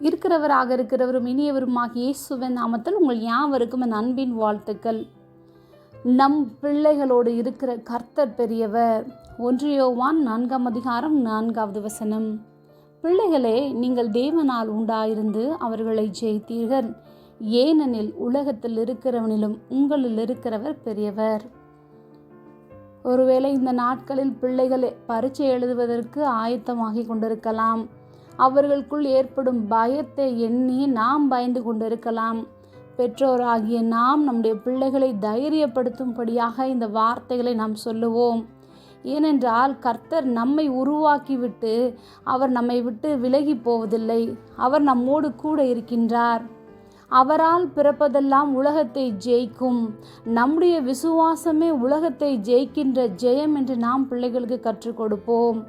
இருக்கிறவராக இருக்கிறவரும் இனியவருமாக இயேசுவின் நாமத்தில் உங்கள் யாவருக்கும் என் அன்பின் வாழ்த்துக்கள். நம் பிள்ளைகளோடு இருக்கிற கர்த்தர் பெரியவர் ஒன்றியோவான் நான்காம் அதிகாரம் நான்காவது வசனம். பிள்ளைகளே நீங்கள் தேவனால் உண்டாயிருந்து அவர்களை ஜெயித்தீர்கள். ஏனெனில் உலகத்தில் இருக்கிறவனிலும் உங்களில் இருக்கிறவர் பெரியவர். ஒருவேளை இந்த நாட்களில் பிள்ளைகளை பரீட்சை எழுதுவதற்கு ஆயத்தமாகி கொண்டிருக்கலாம். அவர்களுக்குள் ஏற்படும் பயத்தை எண்ணி நாம் பயந்து கொண்டிருக்கலாம். பெற்றோராகிய நாம் நம்முடைய பிள்ளைகளை தைரியப்படுத்தும்படியாக இந்த வார்த்தைகளை நாம் சொல்லுவோம். ஏனென்றால் கர்த்தர் நம்மை உருவாக்கிவிட்டு அவர் நம்மை விட்டு விலகி போவதில்லை. அவர் நம்மோடு கூட இருக்கின்றார். அவரால் பிறப்பதெல்லாம் உலகத்தை ஜெயிக்கும். நம்முடைய விசுவாசமே உலகத்தை ஜெயிக்கின்ற ஜெயம் என்று நாம் பிள்ளைகளுக்கு கற்றுக் கொடுப்போம்.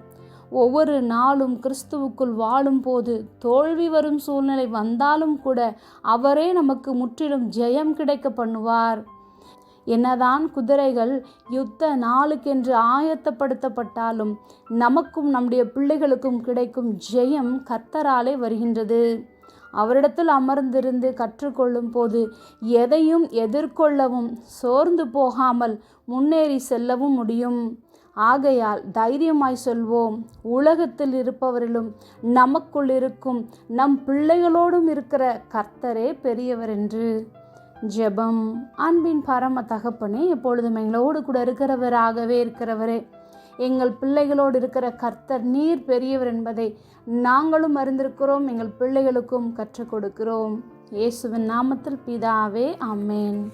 ஒவ்வொரு நாளும் கிறிஸ்துவுக்குள் வாழும் போது தோல்வி வரும் சூழ்நிலை வந்தாலும் கூட அவரே நமக்கு முற்றிலும் ஜெயம் கிடைக்க பண்ணுவார். என்னதான் குதிரைகள் யுத்த நாளுக்கென்று ஆயத்தப்படுத்தப்பட்டாலும் நமக்கும் நம்முடைய பிள்ளைகளுக்கும் கிடைக்கும் ஜெயம் கர்த்தராலே வருகின்றது. அவரிடத்தில் அமர்ந்திருந்து கற்றுக்கொள்ளும் போது எதையும் எதிர்கொள்ளவும் சோர்ந்து போகாமல் முன்னேறி செல்லவும் முடியும். ஆகையால் தைரியமாய் சொல்வோம். உலகத்தில் இருப்பவரிலும் நமக்குள் இருக்கும் நம் பிள்ளைகளோடும் இருக்கிற கர்த்தரே பெரியவர் என்று. ஜெபம். அன்பின் பரம தகப்பனே எப்பொழுதும் எங்களோடு கூட இருக்கிறவராகவே இருக்கிறவரே. எங்கள் பிள்ளைகளோடு இருக்கிற கர்த்தர் நீர் பெரியவர் என்பதை நாங்களும் அறிந்திருக்கிறோம் எங்கள் பிள்ளைகளுக்கும் கற்றுக் கொடுக்கிறோம். இயேசுவின் நாமத்தில் பிதாவே அம்மேன்